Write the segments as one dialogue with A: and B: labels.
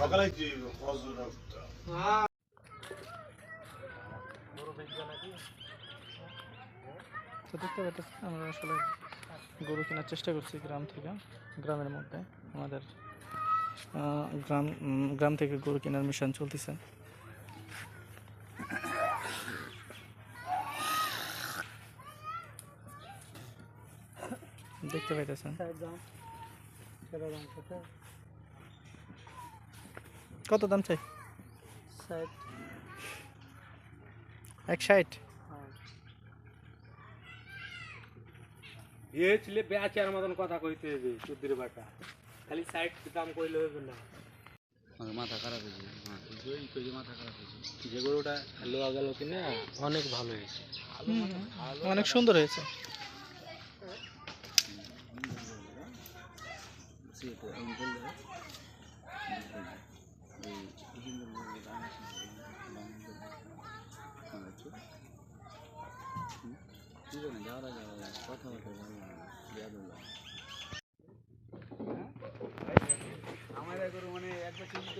A: সকালে
B: তো দেখতে পাচ্ছেন আমরা আসলে গরু কেনার চেষ্টা করছি গ্রাম থেকে গ্রামের মধ্যে। আমাদের গ্রাম গ্রাম থেকে গরু কেনার মিশন চলতেছে। দেখতে পাইতেছেন? কত দাম চাই? এক ষাট?
C: এ ছিলে বেচার মতন কথা কইতে হবে চুদ্দির বাটা। খালি সাইড দাম কইলে হবে না।
A: মাথা খারাপ হয়েছে। এই কই মাথা খারাপ হয়েছে?
C: যে গরুটা লোয়া গেল কিনা? অনেক ভালো হয়েছে।
B: অনেক সুন্দর হয়েছে।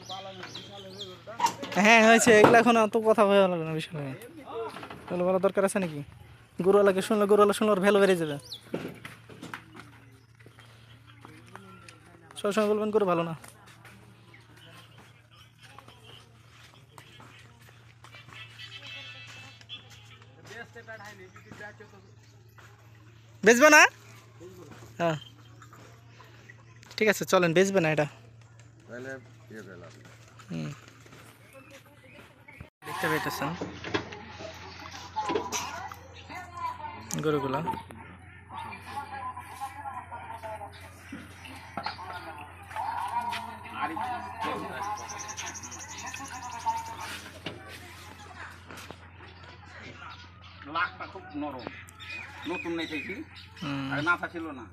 A: ভালো লাগে
B: হ্যাঁ হয়েছে। এগুলো এখন অত কথা হয়ে গেল না বিষয় নিয়ে এগুলো বলার দরকার আছে নাকি? গরুওয়ালাকে শুনলে, গরুওয়ালা শুনলে ভ্যালু বেড়ে যাবে। সবসময় বলবেন করে ভালো না। বেচবে না? হ্যাঁ। ঠিক আছে চলেন বেচবে না এটা। দেখতে পাইতেছেন। গরুগুলা।
A: লাখটা খুব নরম। নতুন নেই আর মাথা ছিল না।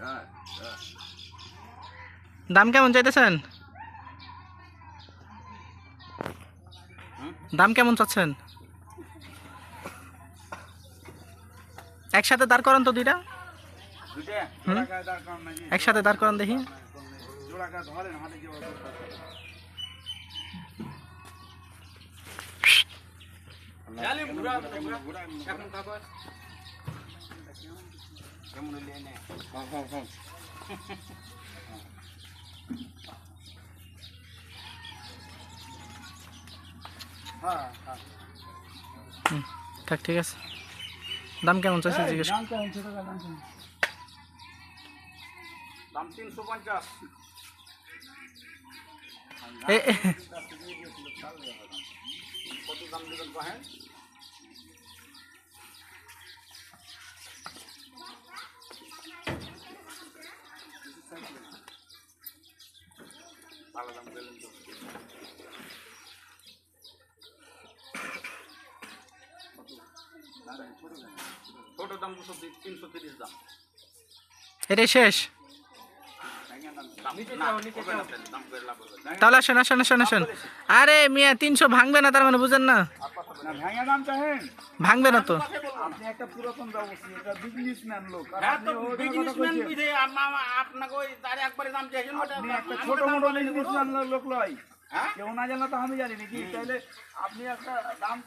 A: হ্যাঁ হ্যাঁ।
B: দাম কেমন চাইতেছেন? দাম কেমন চাচ্ছেন? একসাথে দাঁড় করান তো দুইটা। একসাথে দাঁড় করান দেখি।
A: জোড়াকায় ধরেন হাতে
C: খাবার
A: কেমন হইলে এনে? হ্যাঁ হ্যাঁ
B: থাক ঠিক আছে। দাম কেমন চাইছে জিজ্ঞেস
A: দাম তিনশো পঞ্চাশ
B: এ এ,
A: কত দাম দেবেন কহেন ভালো দাম দিলেন তো ছোট দাম দুশো তিনশো তিরিশ দাম।
B: এটাই শেষ?
A: তাহলে,
B: আসেন আসেন আসেন আসেন। আরে মিয়া তিনশো ভাঙবে না তার মানে বুঝেন না। ভাঙবে? না তো।
A: আপনি একটা পুরাতন ব্যবস্থা এটা বিজনেসম্যান লোক। আর
C: হ্যাঁ আপনাকে ওই দাম দাম
A: লয়
C: হ্যাঁ?
A: কেউ না জানলে তো আমি জানি নাকি তাইলে আপনি একটা দাম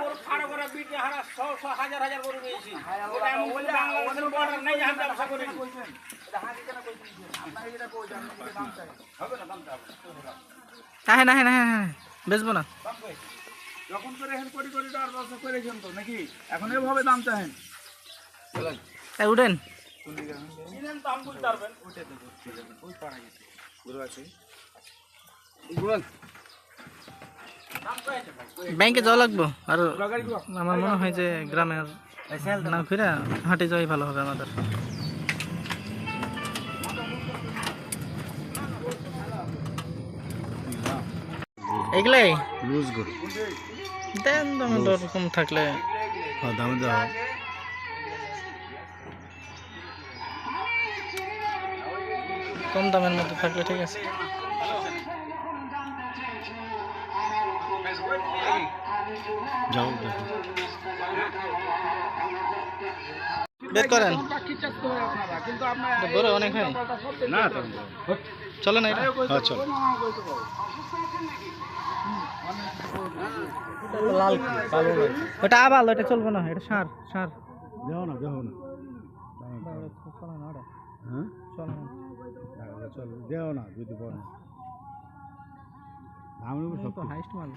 C: গরু করা বিটে হারা শ শ হাজার হাজার গরু
A: হ্যাঁ,
C: ওটা এমন কোনো বাংলাদেশের border নেই যে আমি ব্যবসা করি
A: হবে না দাম চাই
B: হ্যাঁ হ্যাঁ হ্যাঁ হ্যাঁ হ্যাঁ বেচবো না।
A: যখন করে এখন কোটি কোটি টাকার ব্যবসা করেছেন তো নাকি? এখন এভাবে দাম চাহেন
B: এই উঠেন।
C: তো আমি বুঝতে পারবেন দাম চাইছে ভাই
B: ব্যাংকে যাওয়া লাগবো? আর আমার মনে হয় যে গ্রামের না ফিরে হাটে যাওয়াই ভালো হবে আমাদের। এগুলাই?
A: লুজ গরু।
B: দেন দাম ওরকম থাকলে।
A: হ্যাঁ দামে
B: কম দামের মধ্যে থাকলে ঠিক আছে।
A: যাও। দেখো
B: বের করেন।
A: হয়
B: বড় অনেক হয়।
A: না
B: চলে না
A: হ্যাঁ চল।
C: না
B: ওটা আবাল ওটা চলবে না এটা সার সার।
A: যাও না যাও না।
B: চলে না ওটা
A: হ্যাঁ
B: চলে না
A: চল না যদি বলো
B: হাইস্ট মাল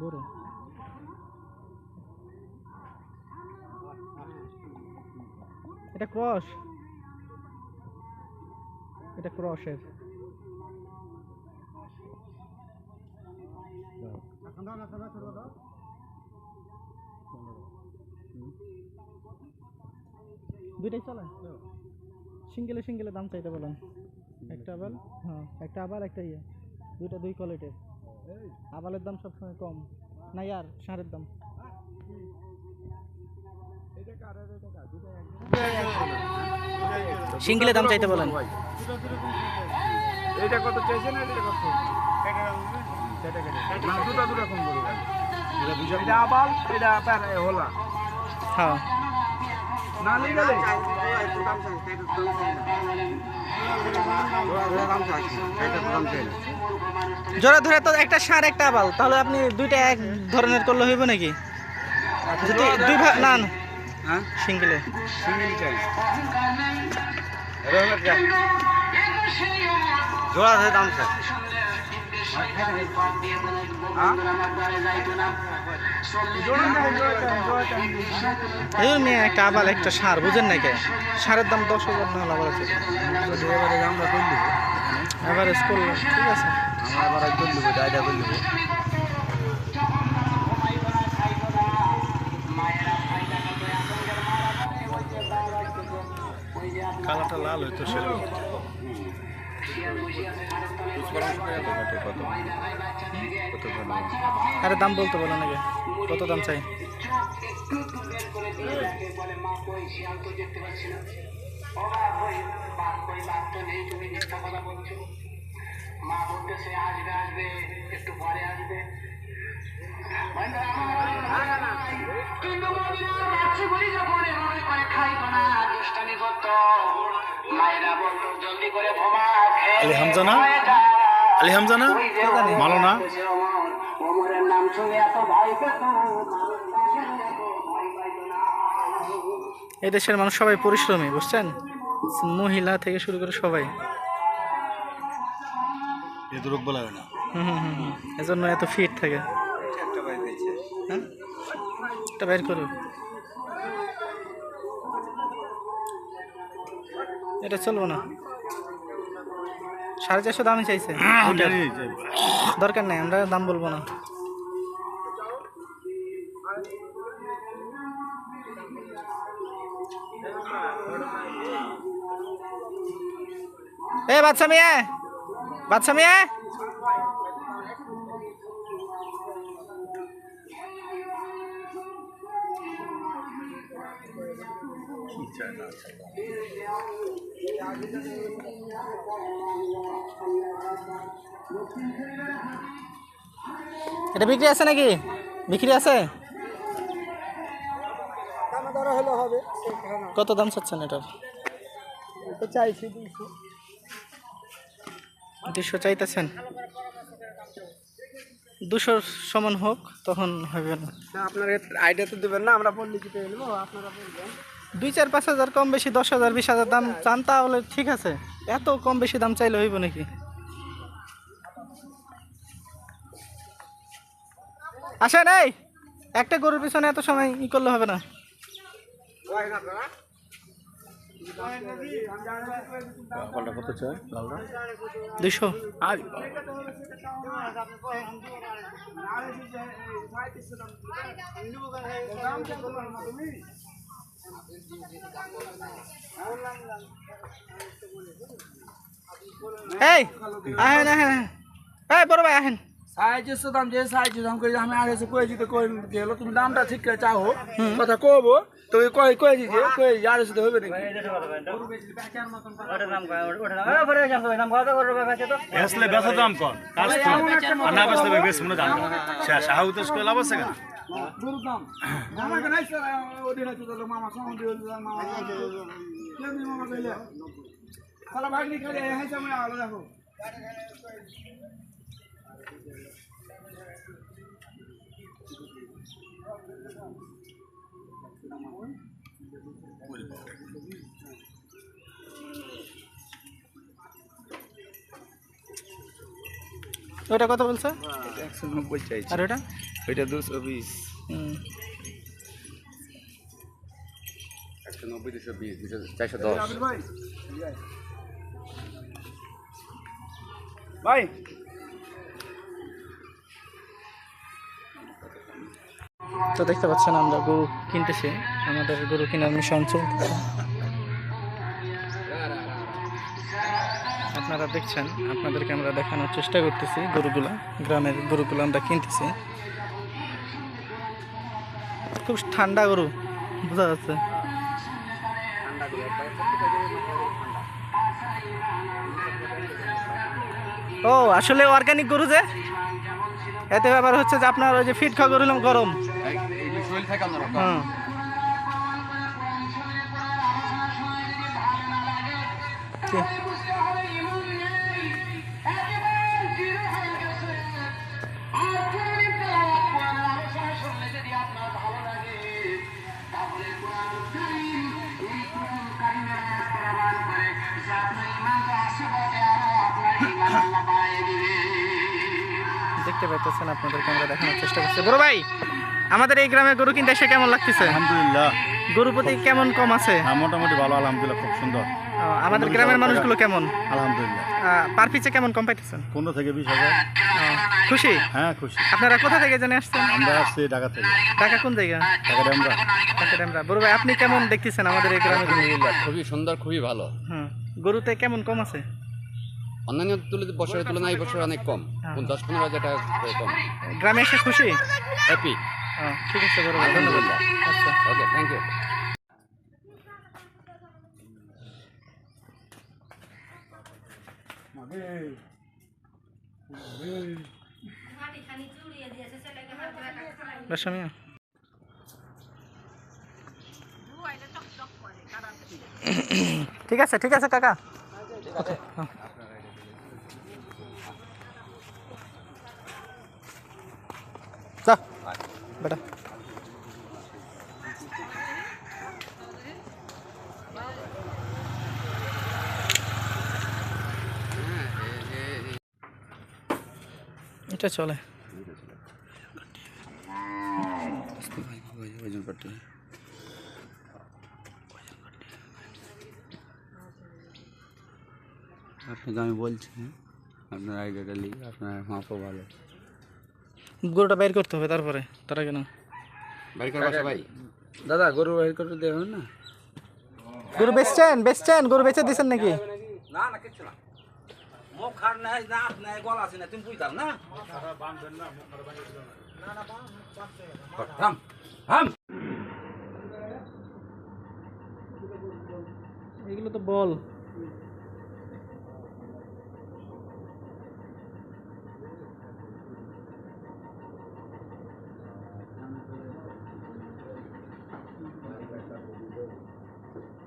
B: বড়। এটা ক্রস? এটা ক্রসের। দুইটাই চলে? সিঙ্গেলে সিঙ্গেলে দাম চাইতে বলেন। একটা আবাল হ্যাঁ একটা আবার, একটা ইয়ে। দুইটা দুই কোয়ালিটির আবালের দাম সবসময় কম। না, ইয়ার, সারের দাম। সিঙ্গেলে দাম চাইতে বলেন।
A: এইটা কত চাইছেন আর এটা কত? না, দুটো দুটো কম করে এটা আবাল এটা হোলা।
B: হ্যাঁ।
A: না নিয়ে গেলে
B: জোড়া ধরে তো একটা সার একটা আবাল। তাহলে আপনি দুইটা এক ধরনের করলে হইব নাকি? যদি দুই ভাগ না না।
A: হ্যাঁ?
B: সিঙ্গেলে।
A: সিঙ্গেল চাই।
C: জোড়া ধরে দাম স্যার।
A: হ্যাঁ?
B: এই মেয়ে একটা আবাল একটা সার বুঝেন না কে? সারের দাম দশ হাজার না হলে আবার আছে।
A: এবারে আমরা করে দেবো।
B: এভারেজ করলে ঠিক আছে।
A: আমরা এবার করে দেবো ডায়দা
D: কালারটা লাল সেরকম।
B: আরে দাম বলতে বলো নাকি? কত দাম চাই?
E: মা বলতেছে আসবে আসবে একটু পরে আসবে। কিন্তু মদিনার বাচ্চাগুলি যখন এভাবে করে খাইতো না দুষ্টামি করতো মায়েরা বলতো জলদি করে ভোমা
D: আলী হামজা না? আলী মালো না?
E: ওমরের নাম শুনে এত ভয় পেত
B: এই দেশের মানুষ সবাই পরিশ্রমী বুঝছেন মহিলা থেকে শুরু করে সবাই
D: এত রোগ বলা হয় না
B: হুম হুম হুম হুম। এজন্য এত ফিট থাকে এটা বের করো এটা চলবো না। সাড়ে চারশো দামই চাইছে। দরকার নেই আমরা দাম বলব না। এ বাচ্চা মেয়ে! বাচ্চা মেয়ে! এটা বিক্রি আছে নাকি? বিক্রি আছে? কত দাম চাচ্ছেন এটার?
A: চাইছি
B: দুশো চাইতেছেন। দুশোর সমান হোক, তখন হবে না।
A: আপনার আইডিয়া তো দেবেন না, আমরা পড়লে কি পেয়ে নেব, আপনারা বলবেন।
B: দুই চার, পাঁচ হাজার, কম বেশি দশ হাজার, বিশ হাজার দাম চান তাহলে ঠিক আছে। এত কম বেশি দাম চাইলে হইব নাকি? আসেন, এই! একটা গরুর পিছনে এত সময় ই করলে হবে না।
D: আর
B: এই আহেন আহেন এই বড় ভাই আহেন।
A: সাহায্য দাম যে সাহায্য দাম করে আমি আগে কয়ে দিতে কয়ে গেল তুমি দামটা ঠিক করে চাও কথা কবো তুমি কয়ে কয়ে দিতে কয়ে আর সাথে হবে নাকি?
D: বেসলে বেসা দাম কর আর না বেসলে বেশ মনে দাম সাহা উত্তর করে লাভ আছে কেন?
A: গরুর দাম মামাকে নাই স্যার ওদিন আছে তো মামা সঙ্গে দিয়ে মামা কেমনি মামা কইলে? সালা ভাগনি খালি হাইছে আমি আলো দেখো।
B: ওটা কত বলছে?
A: একশো নব্বই চাইছি।
B: আর ওটা
A: ওইটা দুশো বিশ।
B: হুম।
F: একশো নব্বই দুশো বিশ দুশো চারশো দশ।
A: ভাই। ভাই।
B: তো দেখতে পাচ্ছেন আমরা গরু কিনতেছি। আমাদের গরু কেনার মিশন চলতেছে। আপনারা দেখছেন, আপনাদেরকে আমরা দেখানোর চেষ্টা করতেছি গরুগুলা, গ্রামের গরুগুলো আমরা কিনতেছি। খুব ঠান্ডা গরু, বোঝা যাচ্ছে। ও, আসলে অর্গানিক গরু যে? এতে ব্যাপার হচ্ছে যে আপনার ওই যে ফিট খাওয়া গরু গরম। হুম? পাচ্ছেন আপনাদেরকে আমরা দেখানোর চেষ্টা করছি। বড় ভাই আমাদের এই গ্রামে গরু কিনতে এসে কেমন লাগতেছে?
D: আলহামদুলিল্লাহ।
B: গরু প্রতি কেমন কম আছে?
D: হ্যাঁ মোটামুটি ভালো আলহামদুলিল্লাহ খুব সুন্দর।
B: আমাদের গ্রামের মানুষগুলো কেমন?
D: আলহামদুলিল্লাহ।
B: পার পিছে কেমন কম পাইতেছেন?
D: পনেরো থেকে বিশ হাজার।
B: খুশি?
D: হ্যাঁ খুশি।
B: আপনারা কোথা থেকে জেনে আসছেন?
D: আমরা আসছি ঢাকা থেকে।
B: ঢাকা কোন জায়গা?
D: ঢাকাতে আমরা
B: ঢাকা ড্যামরা। বড় ভাই আপনি কেমন দেখতেছেন আমাদের এই গ্রামে গরু?
F: খুবই সুন্দর খুবই ভালো।
B: হুম। গরুতে কেমন কম আছে?
F: অন্যান্য তুলে বছরের তুলনায় এই বছর অনেক কম।
B: হ্যাঁ।
F: দশ পনেরো হাজার টাকা কম।
B: গ্রামে এসে খুশি?
F: হ্যাপি
B: ঠিক আছে ধন্যবাদ। আচ্ছা
F: ওকে থ্যাংক ইউ
B: ঠিক আছে ঠিক আছে কাকা। ওকে, হ্যাঁ। এটা চলে
F: ওজন করতে আপনাকে আমি বলছি হ্যাঁ? আপনার আইডিয়াটা লিখ আপনার মাপও ভালো
B: গরুটা বাইর করতে হবে তারপরে তারা কেন
F: বাড়ি করার বাসা ভাই
A: দাদা গরু বাইর করে দেবেন না
B: গরু বেচছেন বেচছেন গরু বেচে দিচ্ছেন নাকি
A: না না কিচ্ছু না মুখ খার নাই নাক নাই গলা আছে না তুমি বুঝতাম না?
B: এগুলো তো বল।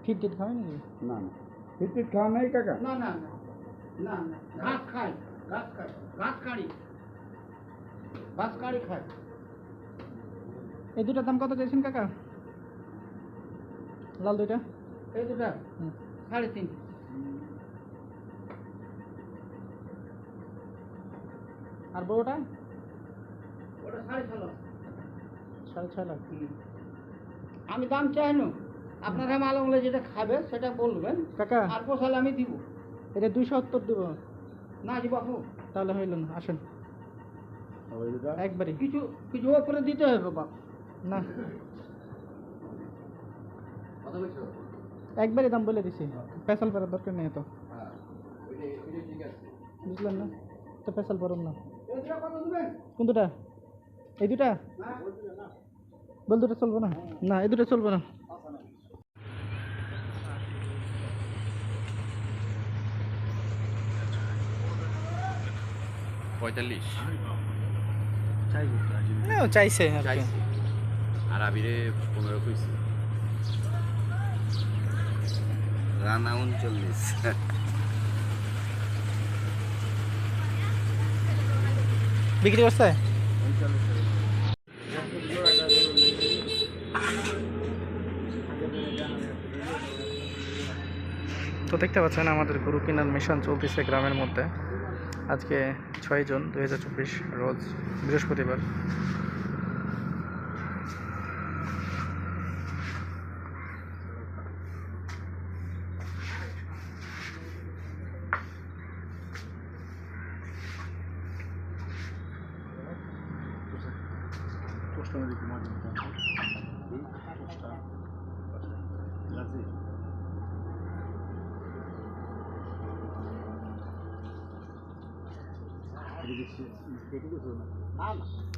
B: ফিট টিট খাবে নাকি?
F: না না।
A: ফিটফিট খাওয়া নাই কাকা?
G: না না না। না না ঘাস খায় ঘাস খায় ঘাস কাড়ি ঘাস কাড়ি খায়
B: এই দুটার দাম কত চাইছেন কাকা? লাল দুইটা?
G: এই দুটা সাড়ে তিন।
B: আর বড়টা?
G: ওটা সাড়ে ছ লাখ।
B: সাড়ে ছয় লাখ।
G: আমি দাম চাই না। আপনারা মাল হলে যেটা খাবে সেটা বলবেন।
B: কাকা?
G: আর পোষালে আমি দিব।
B: এটা দুইশো সত্তর দেবো।
G: না জি বাবু
B: তাহলে হইল না আসেন। একবারই
G: কিছু কিছু ওপরে দিতে হবে বাপ।
B: না। একবারই দাম বলে দিছি। পেশাল করার দরকার নেই তো বুঝলেন না? তো পেশাল করুন না। কোন দুটা এই দুটা? বল দুটা চলবো না? না এই দুটা চলবো না।
F: পঁয়তাল্লিশ।
B: না, ও চাইছে। আর
F: আবিরে পনেরো কইছি। রানা উনচল্লিশ।
B: বিক্রি করছে? তো দেখতে পাচ্ছেন আমাদের গরু কেনার মিশন চলতেছে গ্রামের মধ্যে। আজকে ছয় জুন দু হাজার চব্বিশ রোজ বৃহস্পতিবার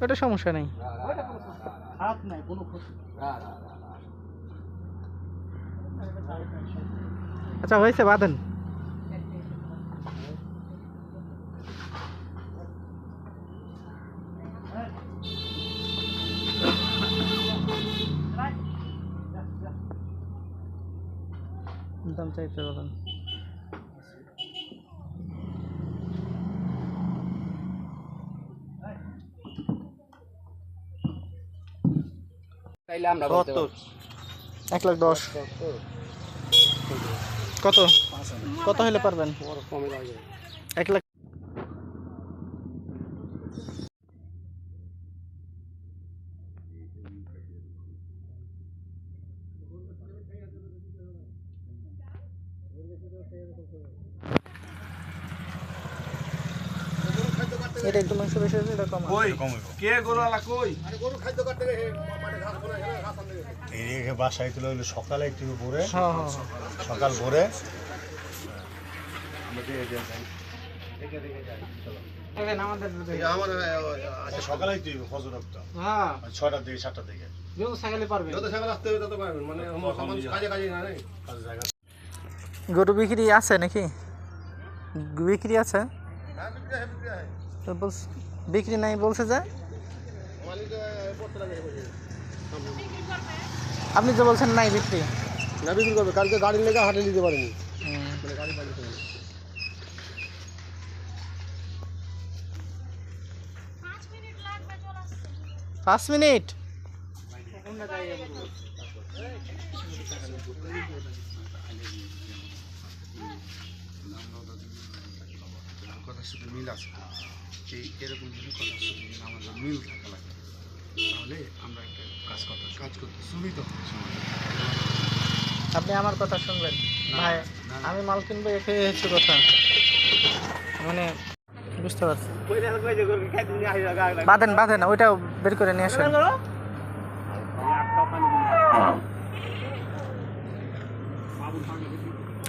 B: ওটা সমস্যা নেই।
G: হাত নাই কোনো ক্ষতি
B: আচ্ছা হয়েছে বাঁধেন। দাম চাইতে বলেন
F: তাইলে আমরা বলতে
B: এক লাখ দশ। কত? কত হলে পারবেন? এক লাখ এটা একটু মাংস বেশি হয়েছে এটা কম
A: কই কে গরুওয়ালা কই?
H: এই বাসায় তুলে হলো সকালে একটু ভোরে।
B: হ্যাঁ হ্যাঁ হ্যাঁ।
H: সকাল ভোরে।
G: আমার
H: আচ্ছা সকালেই তুই ফজর রক্ত
G: হ্যাঁ।
H: ছয়টার দিকে সাতটার দিকে।
G: যত সকালে পারবে।
A: যত সকাল আসতে হবে তত পারবেন মানে কাজে কাজে না নেই
H: কাজে জায়গা
B: গরু বিক্রি আছে নাকি? বিক্রি আছে। তো বলছ- বিক্রি নাই বলছে যে। আপনি যে বলছেন নাই বিক্রি।
A: না বিক্রি করবে। কালকে গাড়ি লেগে হাটে নিতে পারেনি।
B: পাঁচ মিনিট?
F: কথার সাথে মিল আছে। এই এরকম যদি সাথে মিল আমাদের মিল থাকা লাগে তাহলে আমরা একটা কাজ করতে কাজ করতে সুবিধা হবে। সমাজে।
B: আপনি আমার কথা শুনবেন ভাই আমি মাল কিনবো এটাই হচ্ছে কথা। মানে বুঝতে পারছি। বাঁধেন বাঁধেন ওইটাও বের করে নিয়ে আসেন।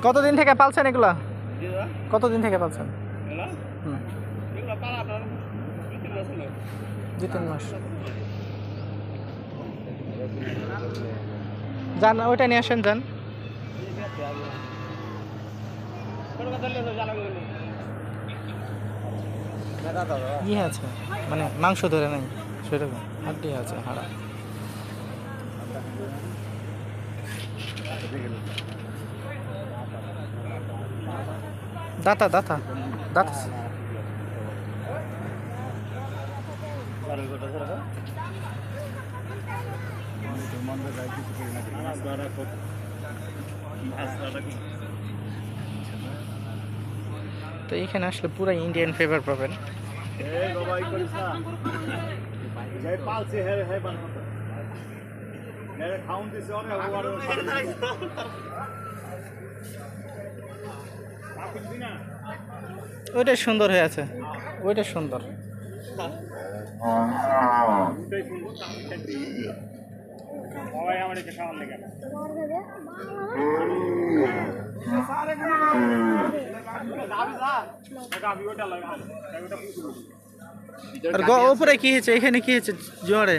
B: কতদিন থেকে পালছেন এগুলা? কতদিন থেকে পালছেন? হুম। তিন মাস। যান, ওইটা নিয়ে আসেন, যান। ইয়ে আছে মানে মাংস ধরে নাই, সেরকম। হাড্ডি আছে, হাড়া। দাতা দাতা দাতা তো এখানে আসলে পুরো ইন্ডিয়ান ফ্লেভার পাবেন। ওইটা সুন্দর হয়ে আছে। ওইটা সুন্দর। আর গ- ওপরে কি হয়েছে? এখানে কি হয়েছে? জোয়ারে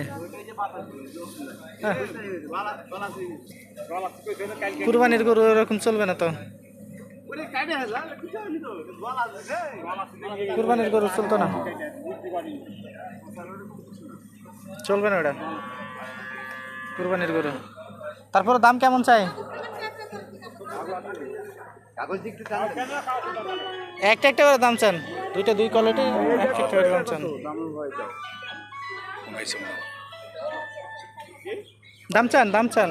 B: হ্যাঁ। কুরবানির গরু এরকম চলবে না তো? কুরবানির গরু চলতো না? চলবে না ওটা? কুরবানির গরু। তারপরে দাম কেমন চাই? একটা একটা করে দাম চান? দুইটা দুই কোয়ালিটি একটা একটা করে দাম চান। দাম চান দাম চান।